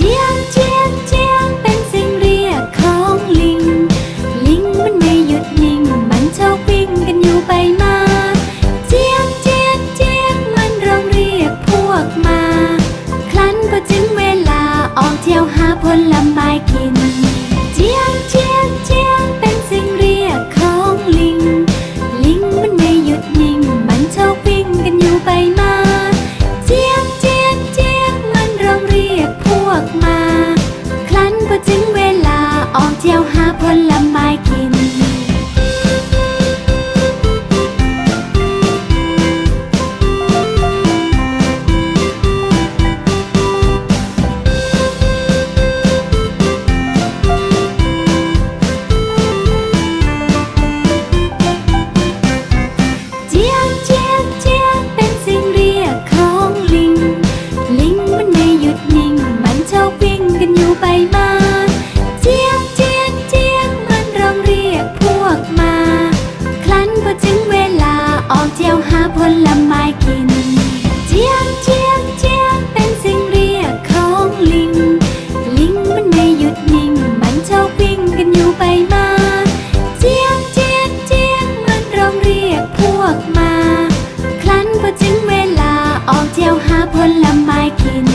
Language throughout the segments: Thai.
Dear เวลาออกเที่ยวหาผลไม้กิน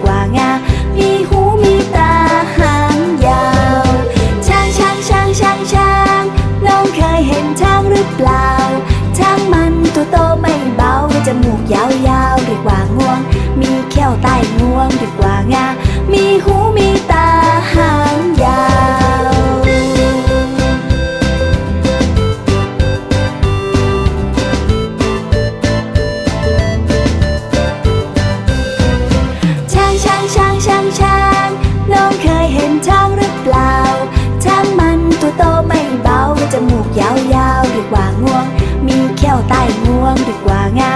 关。 กว่างวง มีแก้วใต้งวงดีกว่างา